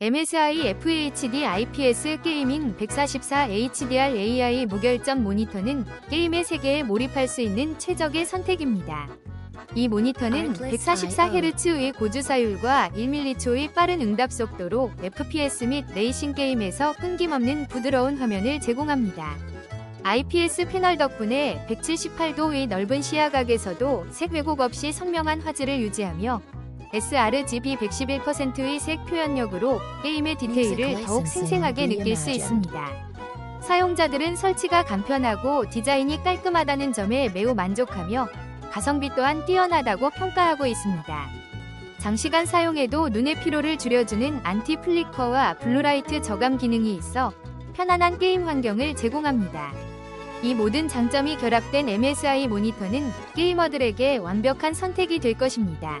MSI FHD IPS 게이밍 144 HDR AI 무결점 모니터는 게임의 세계에 몰입할 수 있는 최적의 선택입니다. 이 모니터는 144Hz의 고주사율과 1mH의 빠른 응답 속도로 FPS 및 레이싱 게임에서 끊김없는 부드러운 화면을 제공합니다. IPS 패널 덕분에 178도의 넓은 시야각에서도 색 왜곡 없이 선명한 화질을 유지하며 sRGB 111%의 색 표현력으로 게임의 디테일을 더욱 생생하게 느낄 수 있습니다. 사용자들은 설치가 간편하고 디자인이 깔끔하다는 점에 매우 만족하며 가성비 또한 뛰어나다고 평가하고 있습니다. 장시간 사용해도 눈의 피로를 줄여주는 안티 플리커와 블루라이트 저감 기능이 있어 편안한 게임 환경을 제공합니다. 이 모든 장점이 결합된 MSI 모니터는 게이머들에게 완벽한 선택이 될 것입니다.